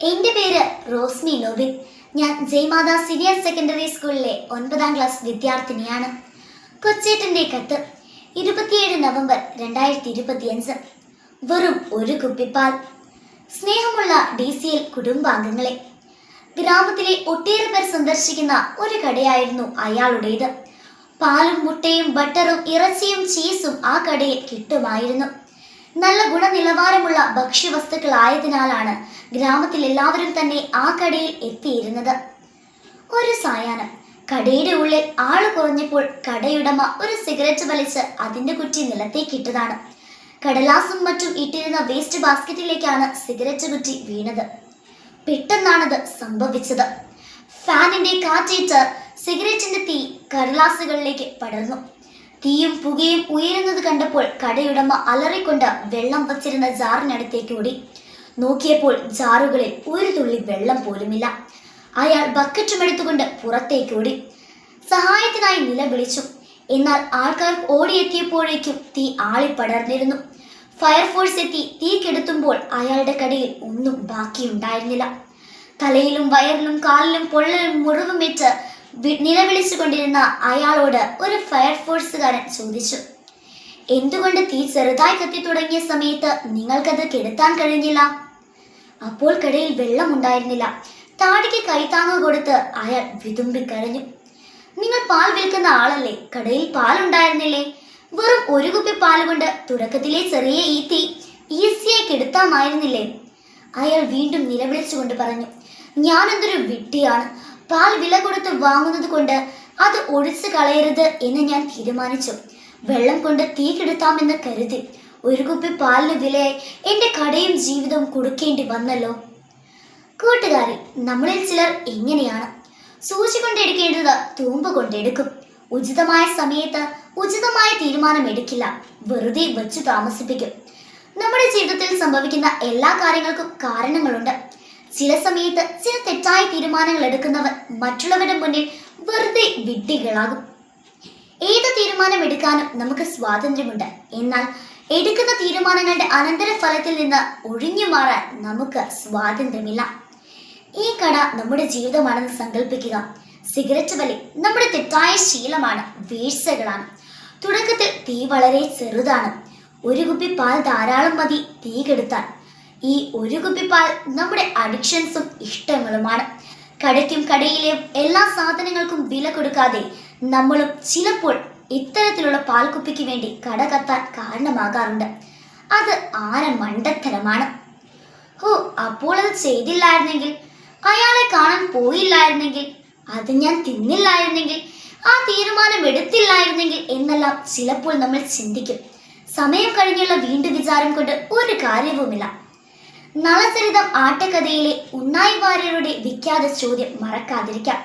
എന്റെ പേര് റോസ്മി ലോബിൻ ഞാൻ ജയ്മാത സീനിയർ സെക്കൻഡറി സ്കൂളിലെ ഒൻപതാം ക്ലാസ് വിദ്യാർത്ഥിനിയാണ്. കൊച്ചേട്ടന്റെ കത്ത് ഇരുപത്തിയേഴ് നവംബർ രണ്ടായിരത്തി ഇരുപത്തിയഞ്ച് വെറും ഒരു കുപ്പിപ്പാൽ. സ്നേഹമുള്ള ഡി സി എൽ കുടുംബാംഗങ്ങളെ. ഗ്രാമത്തിലെ ഒട്ടേറെ പേർ സന്ദർശിക്കുന്ന ഒരു കടയായിരുന്നു അയാളുടേത്. പാലും മുട്ടയും ബട്ടറും ഇറച്ചിയും ചീസും ആ കടയിൽ കിട്ടുമായിരുന്നു. നല്ല ഗുണനിലവാരമുള്ള ഭക്ഷ്യവസ്തുക്കളായതിനാലാണ് ഗ്രാമത്തിൽ എല്ലാവരും തന്നെ ആ കടയിൽ എത്തിയിരുന്നത്. ഒരു സായാഹ്നം കടയുടെ ഉള്ളിൽ ആൾ കുറഞ്ഞപ്പോൾ കടയുടമ ഒരു സിഗരറ്റ് വലിച്ച് അതിന്റെ കുറ്റി നിലത്തേക്കിട്ടതാണ് കടലാസും മറ്റും ഇട്ടിരുന്ന വേസ്റ്റ് ബാസ്ക്കറ്റിലേക്കാണ് സിഗരറ്റ് കുറ്റി വീണത്. പെട്ടെന്നാണത് സംഭവിച്ചത്. ഫാനിന്റെ കാറ്റേറ്റ് സിഗരറ്റിന്റെ തീ കടലാസുകളിലേക്ക് പടർന്നു. തീയും പുകയും ഉയരുന്നത് കണ്ടപ്പോൾ കടയുടമ അലറിക്കൊണ്ട് വെള്ളം വച്ചിരുന്ന ജാറിനടുത്തേക്ക് ഓടി. നോക്കിയപ്പോൾ ജാറുകളിൽ ഒരു തുള്ളി വെള്ളം പോലുമില്ല. അയാൾ ബക്കറ്റും എടുത്തുകൊണ്ട് പുറത്തേക്ക് ഓടി. സഹായത്തിനായി നിലവിളിച്ചു എന്നാൽ ആൾക്കാർ ഓടിയെത്തിയപ്പോഴേക്കും തീ ആളിപ്പടർന്നിരുന്നു. ഫയർഫോഴ്സ് എത്തി തീ കെടുത്തുമ്പോൾ അയാളുടെ കടയിൽ ഒന്നും ബാക്കിയുണ്ടായിരുന്നില്ല. തലയിലും വയറിലും കാലിലും പൊള്ളലും മുറിവുമേറ്റ് നിലവിളിച്ചുകൊണ്ടിരുന്ന അയാളോട് ഒരു ഫയർഫോഴ്സുകാരൻ ചോദിച്ചു എന്തുകൊണ്ട് തീ ചെറുതായി കത്തി തുടങ്ങിയ സമയത്ത് നിങ്ങൾക്കത് കെടുത്താൻ കഴിഞ്ഞില്ല? അപ്പോൾ കടയിൽ വെള്ളമുണ്ടായിരുന്നില്ല. താടിക്ക് കൈത്താങ്ങ് കൊടുത്ത് അയാൾ വിതുമ്പി വിതുമ്പിക്കരഞ്ഞു. നിങ്ങൾ പാൽ വിൽക്കുന്ന ആളല്ലേ? കടയിൽ പാലുണ്ടായിരുന്നില്ലേ? വെറും ഒരു കുപ്പി പാൽ കൊണ്ട് തുടക്കത്തിലെ ചെറിയ ഈ തീ ഈസിയായി കെടുത്താമായിരുന്നില്ലേ? അയാൾ വീണ്ടും നിലവിളിച്ചുകൊണ്ട് പറഞ്ഞു ഞാനെന്തൊരു വിട്ടിയാണ് പാൽ വില കൊടുത്ത് വാങ്ങുന്നത് കൊണ്ട് അത് ഒഴിച്ചു കളയരുത് എന്ന് ഞാൻ തീരുമാനിച്ചു. വെള്ളം കൊണ്ട് തീ കെടുത്താമെന്ന് കരുതി ഒരു കുപ്പി പാലിന് വിലയായി എന്റെ കടയും ജീവിതവും കൊടുക്കേണ്ടി വന്നല്ലോ. കൂട്ടുകാരി നമ്മളിൽ ചിലർ എങ്ങനെയാണ് സൂചി കൊണ്ടെടുക്കേണ്ടത് തൂമ്പ് കൊണ്ടെടുക്കും ഉചിതമായ സമയത്ത് ഉചിതമായ തീരുമാനം എടുക്കില്ല. വെറുതെ വെച്ചു താമസിപ്പിക്കും. നമ്മുടെ ജീവിതത്തിൽ സംഭവിക്കുന്ന എല്ലാ കാര്യങ്ങൾക്കും കാരണങ്ങളുണ്ട്. ചില സമയത്ത് ചില തെറ്റായ തീരുമാനങ്ങൾ എടുക്കുന്നവർ മറ്റുള്ളവരുടെ മുന്നിൽ വെറുതെ വിഡ്ഢികളാകും. ഏത് തീരുമാനം എടുക്കാനും നമുക്ക് സ്വാതന്ത്ര്യമുണ്ട്. എന്നാൽ എടുക്കുന്ന തീരുമാനങ്ങളുടെ അനന്തരഫലത്തിൽ നിന്ന് ഒഴിഞ്ഞു മാറാൻ നമുക്ക് സ്വാതന്ത്ര്യമില്ല. ഈ കട നമ്മുടെ ജീവിതമാണെന്ന് സങ്കല്പിക്കുക സിഗരറ്റ് വലി നമ്മുടെ തെറ്റായ ശീലമാണ് വീഴ്ചകളാണ്. തുടക്കത്തിൽ തീ വളരെ ചെറുതാണ്. ഒരു കുപ്പി പാൽ ധാരാളം മതി തീ കെടുത്താൻ. ഈ ഒരു കുപ്പി പാൽ നമ്മുടെ അഡിക്ഷൻസും ഇഷ്ടങ്ങളുമാണ്. കടയ്ക്കും കടയിലെ എല്ലാ സാധനങ്ങൾക്കും വില കൊടുക്കാതെ നമ്മളും ചിലപ്പോൾ ഇത്തരത്തിലുള്ള പാൽക്കുപ്പിക്ക് വേണ്ടി കട കത്താൻ കാരണമാകാറുണ്ട്. അത് ആന മണ്ടത്തരമാണ്. ഹോ അപ്പോൾ അത് ചെയ്തില്ലായിരുന്നെങ്കിൽ അയാളെ കാണാൻ പോയില്ലായിരുന്നെങ്കിൽ അത് ഞാൻ തിന്നില്ലായിരുന്നെങ്കിൽ ആ തീരുമാനം എടുത്തില്ലായിരുന്നെങ്കിൽ എന്നെല്ലാം ചിലപ്പോൾ നമ്മൾ ചിന്തിക്കും. സമയം കഴിഞ്ഞുള്ള വീണ്ടും വിചാരം കൊണ്ട് ഒരു കാര്യവുമില്ല. നളചരിതം ആട്ടക്കഥയിലെ ഉണ്ണായി വാര്യരുടെ വിഖ്യാത ചോദ്യം മറക്കാതിരിക്കാം.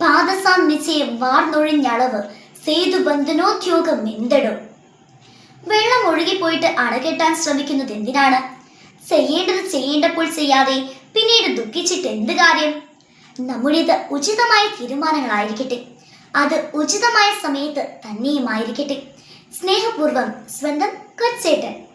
പാദസാം നിശ്ചയം വാർന്നൊഴിഞ്ഞളവ് സേതു ബന്ധനോദ്യോഗം എന്തടോ? വെള്ളം ഒഴുകിപ്പോയിട്ട് അണകെട്ടാൻ ശ്രമിക്കുന്നത് എന്തിനാണ്? ചെയ്യേണ്ടത് ചെയ്യേണ്ടപ്പോൾ ചെയ്യാതെ പിന്നീട് ദുഃഖിച്ചിട്ട് എന്ത് കാര്യം? നമ്മുടേത് ഉചിതമായ തീരുമാനങ്ങളായിരിക്കട്ടെ. അത് ഉചിതമായ സമയത്ത് തന്നെയുമായിരിക്കട്ടെ. സ്നേഹപൂർവം സ്വന്തം കൊച്ചേട്ടൻ.